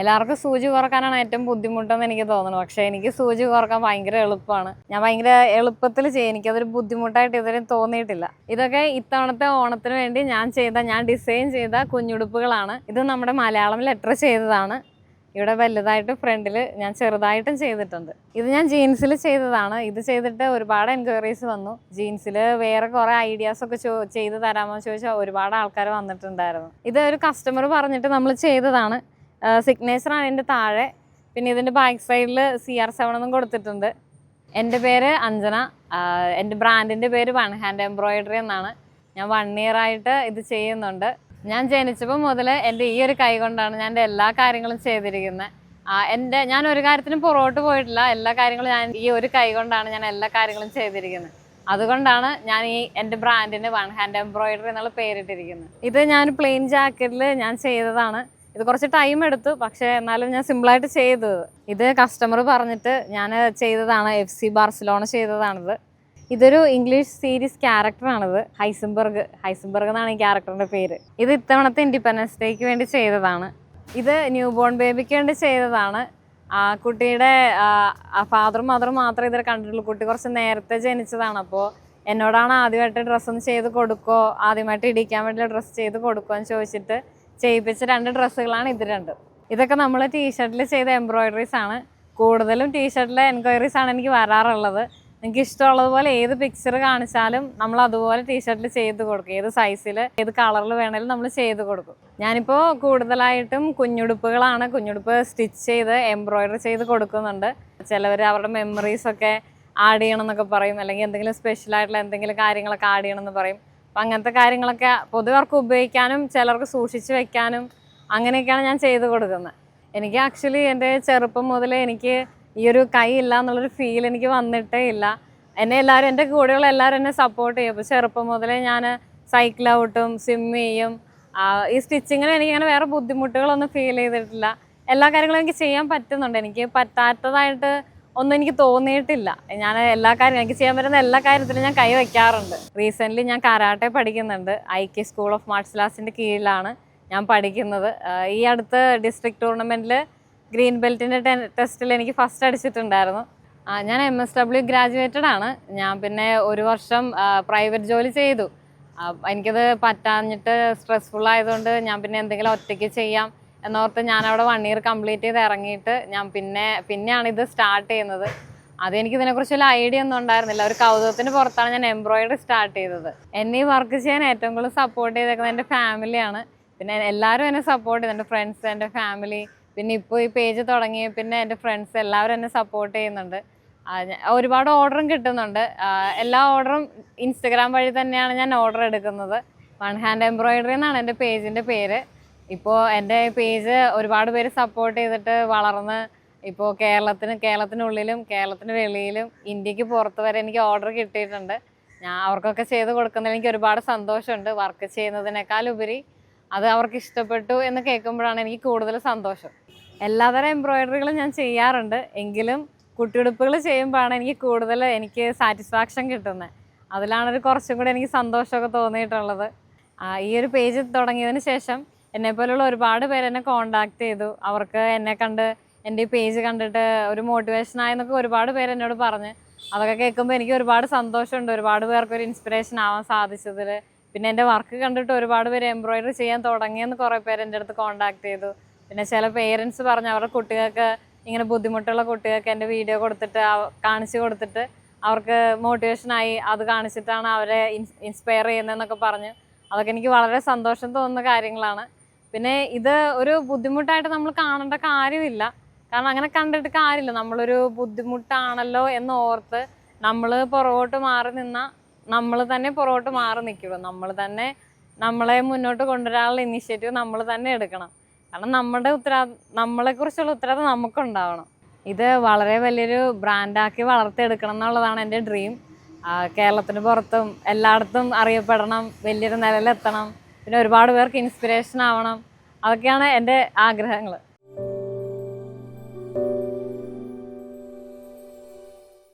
എല്ലാവർക്കും സൂചി കുറക്കാനാണ് ഏറ്റവും ബുദ്ധിമുട്ടെന്ന് എനിക്ക് തോന്നുന്നത്. പക്ഷെ എനിക്ക് സൂചി കുറയ്ക്കാൻ ഭയങ്കര എളുപ്പമാണ്. ഞാൻ ഭയങ്കര എളുപ്പത്തിൽ ചെയ്യും. എനിക്കതൊരു ബുദ്ധിമുട്ടായിട്ട് ഇതുവരെ തോന്നിയിട്ടില്ല. ഇതൊക്കെ ഇത്തവണത്തെ ഓണത്തിന് വേണ്ടി ഞാൻ ചെയ്ത ഞാൻ ഡിസൈൻ ചെയ്ത കുഞ്ഞുടുപ്പുകളാണ്. ഇത് നമ്മുടെ മലയാളം ലെറ്റർ ചെയ്തതാണ്. ഇവിടെ വലുതായിട്ട് ഫ്രണ്ടിൽ ഞാൻ ചെറുതായിട്ടും ചെയ്തിട്ടുണ്ട്. ഇത് ഞാൻ ജീൻസിൽ ചെയ്തതാണ്. ഇത് ചെയ്തിട്ട് ഒരുപാട് എൻക്വയറീസ് വന്നു. ജീൻസിൽ വേറെ കുറേ ഐഡിയാസ് ഒക്കെ ചോ ചെയ്ത് തരാമോ ചോദിച്ചാൽ ഒരുപാട് ആൾക്കാർ വന്നിട്ടുണ്ടായിരുന്നു. ഇത് ഒരു കസ്റ്റമർ പറഞ്ഞിട്ട് നമ്മൾ ചെയ്തതാണ്. സിഗ്നേച്ചറാണ് എന്റെ താഴെ. പിന്നെ ഇതിന്റെ ബാക്ക് സൈഡിൽ സി ആർ സെവൻ എന്നും കൊടുത്തിട്ടുണ്ട്. എന്റെ പേര് അഞ്ജന. എന്റെ ബ്രാൻഡിന്റെ പേര് വൺ ഹാൻഡ് എംബ്രോയിഡറി എന്നാണ്. ഞാൻ വൺ ഇയർ ആയിട്ട് ഇത് ചെയ്യുന്നുണ്ട്. ഞാൻ ജനിച്ചപ്പോൾ മുതൽ എന്റെ ഈ ഒരു കൈ കൊണ്ടാണ് ഞാൻ എന്റെ എല്ലാ കാര്യങ്ങളും ചെയ്തിരിക്കുന്നത് എന്റെ ഞാൻ ഒരു കാര്യത്തിനും പുറകോട്ട് പോയിട്ടില്ല. എല്ലാ കാര്യങ്ങളും ഞാൻ ഈ ഒരു കൈ കൊണ്ടാണ് ഞാൻ എല്ലാ കാര്യങ്ങളും ചെയ്തിരിക്കുന്നത് അതുകൊണ്ടാണ് ഞാൻ ഈ എന്റെ ബ്രാൻഡിന് വൺ ഹാൻഡ് എംബ്രോയിഡറി എന്നുള്ള പേരിട്ടിരിക്കുന്നത് ഇത് ഞാൻ പ്ലെയിൻ ജാക്കറ്റിൽ ഞാൻ ചെയ്തതാണ്. ഇത് കുറച്ച് ടൈം എടുത്തു. പക്ഷേ എന്നാലും ഞാൻ സിമ്പിളായിട്ട് ചെയ്തത്. ഇത് കസ്റ്റമർ പറഞ്ഞിട്ട് ഞാൻ ചെയ്തതാണ്. എഫ് സി ബാർസലോണ ചെയ്തതാണിത്. ഇതൊരു ഇംഗ്ലീഷ് സീരീസ് ക്യാരക്ടറാണിത് ഹൈസംബർഗ് ഹൈസംബർഗ് എന്നാണ് ഈ ക്യാരക്ടറിന്റെ പേര്. ഇത് ഇത്തവണത്തെ ഇൻഡിപെൻഡൻസ് ഡേക്ക് വേണ്ടി ചെയ്തതാണ്. ഇത് ന്യൂ ബോൺ ബേബിക്ക് വേണ്ടി ചെയ്തതാണ്. ആ കുട്ടിയുടെ ഫാദറും മദറും മാത്രമേ ഇതുവരെ കണ്ടിട്ടുള്ളൂ. കുട്ടി കുറച്ച് നേരത്തെ ജനിച്ചതാണ്. അപ്പോൾ എന്നോടാണ് ആദ്യമായിട്ട് ഡ്രസ്സൊന്ന് ചെയ്ത് കൊടുക്കുമോ ആദ്യമായിട്ട് ഇടിക്കാൻ വേണ്ടി ഡ്രസ്സ് ചെയ്ത് കൊടുക്കുമോ എന്ന് ചോദിച്ചിട്ട് ചെയ്യിപ്പിച്ച രണ്ട് ഡ്രസ്സുകളാണ് ഇത് രണ്ടും. ഇതൊക്കെ നമ്മൾ ടീഷർട്ടിൽ ചെയ്ത എംബ്രോയിഡറീസ് ആണ്. കൂടുതലും ടീഷർട്ടിലെ എൻക്വയറീസ് ആണ് എനിക്ക് വരാറുള്ളത്. നിങ്ങൾക്ക് ഇഷ്ടമുള്ളതുപോലെ ഏത് പിക്ചർ കാണിച്ചാലും നമ്മൾ അതുപോലെ ടീഷർട്ടിൽ ചെയ്ത് കൊടുക്കും. ഏത് സൈസിൽ ഏത് കളറിൽ വേണേലും നമ്മൾ ചെയ്ത് കൊടുക്കും. ഞാനിപ്പോൾ കൂടുതലായിട്ടും കുഞ്ഞുടുപ്പുകളാണ്. കുഞ്ഞുടുപ്പ് സ്റ്റിച്ച് ചെയ്ത് എംബ്രോയിഡറി ചെയ്ത് കൊടുക്കുന്നുണ്ട്. ചിലവർ അവരുടെ മെമ്മറീസൊക്കെ ആഡ് ചെയ്യണം എന്നൊക്കെ പറയും. അല്ലെങ്കിൽ എന്തെങ്കിലും സ്പെഷ്യലായിട്ടുള്ള എന്തെങ്കിലും കാര്യങ്ങളൊക്കെ ആഡ് ചെയ്യണം എന്ന് പറയും. അപ്പം അങ്ങനത്തെ കാര്യങ്ങളൊക്കെ പൊതുവെ അവർക്ക് ഉപയോഗിക്കാനും ചിലർക്ക് സൂക്ഷിച്ച് വെക്കാനും അങ്ങനെയൊക്കെയാണ് ഞാൻ ചെയ്ത് കൊടുക്കുന്നത്. എനിക്ക് ആക്ച്വലി എന്റെ ചെറുപ്പം മുതലേ എനിക്ക് ഈ ഒരു കൈ ഇല്ല എന്നുള്ളൊരു ഫീൽ എനിക്ക് വന്നിട്ടേ ഇല്ല. എന്നെ എല്ലാവരും എന്റെ കൂടെയുള്ള എല്ലാവരും എന്നെ സപ്പോർട്ട് ചെയ്യും. അപ്പോൾ ചെറുപ്പം മുതലേ ഞാൻ സൈക്കിൾ ഔട്ടും സ്വിം ചെയ്യും. ഈ സ്റ്റിച്ചിങ്ങിന് എനിക്കങ്ങനെ വേറെ ബുദ്ധിമുട്ടുകളൊന്നും ഫീൽ ചെയ്തിട്ടില്ല. എല്ലാ കാര്യങ്ങളും എനിക്ക് ചെയ്യാൻ പറ്റുന്നുണ്ട്. എനിക്ക് പറ്റാത്തതായിട്ട് ഒന്നും എനിക്ക് തോന്നിയിട്ടില്ല. ഞാൻ എല്ലാ കാര്യം എനിക്ക് ചെയ്യാൻ പറ്റുന്ന എല്ലാ കാര്യത്തിലും ഞാൻ കൈ വയ്ക്കാറുണ്ട് റീസെന്റ്ലി ഞാൻ കരാട്ടെ പഠിക്കുന്നുണ്ട്. I K school of martial ആർട്സിന്റെ കീഴിലാണ് ഞാൻ പഠിക്കുന്നത്. ഈ അടുത്ത ഡിസ്ട്രിക്ട് ടൂർണമെന്റിൽ ഗ്രീൻ ബെൽറ്റിന്റെ ടെസ്റ്റിൽ എനിക്ക് ഫസ്റ്റ് അടിച്ചിട്ടുണ്ടായിരുന്നു. ഞാൻ എം എസ് ഡബ്ല്യു ഗ്രാജുവേറ്റഡ് ആണ്. ഞാൻ പിന്നെ ഒരു വർഷം പ്രൈവറ്റ് ജോലി ചെയ്തു. എനിക്കത് പറ്റാഞ്ഞിട്ട് സ്ട്രെസ്ഫുൾ ആയതുകൊണ്ട് ഞാൻ പിന്നെ എന്തെങ്കിലും ഒറ്റയ്ക്ക് ചെയ്യാം. എന്നോർത്ത് ഞാൻ അവിടെ വൺ ഇയർ കംപ്ലീറ്റ് ചെയ്ത് ഇറങ്ങിയിട്ട് ഞാൻ പിന്നെ പിന്നെയാണ് ഇത് സ്റ്റാർട്ട് ചെയ്യുന്നത്. അതെനിക്ക് ഇതിനെക്കുറിച്ച് വലിയ ഐഡിയ ഒന്നും ഉണ്ടായിരുന്നില്ല. ഒരു കൗതുകത്തിന് പുറത്താണ് ഞാൻ എംബ്രോയിഡറി സ്റ്റാർട്ട് ചെയ്തത്. എന്നെ ഈ വർക്ക് ചെയ്യാൻ ഏറ്റവും കൂടുതൽ സപ്പോർട്ട് ചെയ്തേക്കുന്നത് എന്റെ ഫാമിലിയാണ് പിന്നെ എല്ലാവരും എന്നെ സപ്പോർട്ട് ചെയ്തു എന്റെ ഫ്രണ്ട്സ് എന്റെ ഫാമിലി പിന്നെ ഇപ്പോൾ ഈ പേജ് തുടങ്ങി പിന്നെ എന്റെ ഫ്രണ്ട്സ് എല്ലാവരും എന്നെ സപ്പോർട്ട് ചെയ്യുന്നുണ്ട്. ഒരുപാട് ഓർഡറും കിട്ടുന്നുണ്ട്. എല്ലാ ഓർഡറും ഇൻസ്റ്റഗ്രാം വഴി തന്നെയാണ് ഞാൻ ഓർഡർ എടുക്കുന്നത്. വൺ ഹാൻഡ് എംബ്രോയിഡറി എന്നാണ് എന്റെ പേജിന്റെ പേര്. ഇപ്പോൾ എന്റെ പേജ് ഒരുപാട് പേര് സപ്പോർട്ട് ചെയ്തിട്ട് വളർന്ന് ഇപ്പോൾ കേരളത്തിന് കേരളത്തിനുള്ളിലും കേരളത്തിന് വെളിയിലും ഇന്ത്യയ്ക്ക് പുറത്ത് വരെ എനിക്ക് ഓർഡർ കിട്ടിയിട്ടുണ്ട്. ഞാൻ അവർക്കൊക്കെ ചെയ്ത് കൊടുക്കുന്നതിൽ എനിക്ക് ഒരുപാട് സന്തോഷമുണ്ട്. വർക്ക് ചെയ്യുന്നതിനേക്കാൾ ഉപരി അത് അവർക്ക് ഇഷ്ടപ്പെട്ടു എന്ന് കേൾക്കുമ്പോഴാണ് എനിക്ക് കൂടുതൽ സന്തോഷം. എല്ലാതരം എംബ്രോയിഡറികളും ഞാൻ ചെയ്യാറുണ്ട്. എങ്കിലും കുട്ടിയുടുപ്പുകൾ ചെയ്യുമ്പോഴാണ് എനിക്ക് കൂടുതൽ എനിക്ക് സാറ്റിസ്ഫാക്ഷൻ കിട്ടുന്നത്. അതിലാണ് ഒരു കുറച്ചും കൂടി എനിക്ക് സന്തോഷമൊക്കെ തോന്നിയിട്ടുള്ളത്. ഈ ഒരു പേജ് തുടങ്ങിയതിന് ശേഷം എന്നെ പോലുള്ള ഒരുപാട് പേര് എന്നെ കോണ്ടാക്ട് ചെയ്തു. അവർക്ക് എന്നെ കണ്ട് എന്റെ ഈ പേജ് കണ്ടിട്ട് ഒരു മോട്ടിവേഷൻ ആയെന്നൊക്കെ ഒരുപാട് പേര് എന്നോട് പറഞ്ഞ്. അതൊക്കെ കേൾക്കുമ്പോൾ എനിക്ക് ഒരുപാട് സന്തോഷമുണ്ട്. ഒരുപാട് പേർക്ക് ഒരു ഇൻസ്പിറേഷൻ ആവാൻ സാധിച്ചതിൽ പിന്നെ എന്റെ വർക്ക് കണ്ടിട്ട് ഒരുപാട് പേര് എംബ്രോയിഡറി ചെയ്യാൻ തുടങ്ങിയെന്ന് കുറേ പേര് എന്റെ അടുത്ത് കോണ്ടാക്ട് ചെയ്തു. പിന്നെ ചില പേരൻസ് പറഞ്ഞു അവരുടെ കുട്ടികൾക്ക് ഇങ്ങനെ ബുദ്ധിമുട്ടുള്ള കുട്ടികൾക്ക് എന്റെ വീഡിയോ കൊടുത്തിട്ട് കാണിച്ചു കൊടുത്തിട്ട് അവർക്ക് മോട്ടിവേഷനായി അത് കാണിച്ചിട്ടാണ് അവരെ ഇൻസ്പയർ ചെയ്യുന്നതെന്നൊക്കെ പറഞ്ഞു. അതൊക്കെ എനിക്ക് വളരെ സന്തോഷം തോന്നുന്ന കാര്യങ്ങളാണ്. പിന്നെ ഇത് ഒരു ബുദ്ധിമുട്ടായിട്ട് നമ്മൾ കാണേണ്ട കാര്യമില്ല. കാരണം അങ്ങനെ കണ്ടിട്ട് കാര്യമില്ല. നമ്മളൊരു ബുദ്ധിമുട്ടാണല്ലോ എന്ന് ഓർത്ത് നമ്മൾ പുറകോട്ട് മാറി നിന്ന നമ്മൾ തന്നെ പുറകോട്ട് മാറി നിൽക്കുള്ളൂ. നമ്മൾ തന്നെ നമ്മളെ മുന്നോട്ട് കൊണ്ടുവരാനുള്ള ഇനിഷ്യേറ്റീവ് നമ്മൾ തന്നെ എടുക്കണം. കാരണം നമ്മുടെ ഉത്തരവാ നമ്മളെക്കുറിച്ചുള്ള ഉത്തരവാദിത്തം നമുക്കുണ്ടാവണം. ഇത് വളരെ വലിയൊരു ബ്രാൻഡാക്കി വളർത്തിയെടുക്കണം എന്നുള്ളതാണ് എന്റെ ഡ്രീം കേരളത്തിന് പുറത്തും എല്ലായിടത്തും അറിയപ്പെടണം. വലിയൊരു നിലയിലെത്തണം. പിന്നെ ഒരുപാട് പേർക്ക് ഇൻസ്പിറേഷൻ ആവണം. അതൊക്കെയാണ് എന്റെ ആഗ്രഹങ്ങൾ.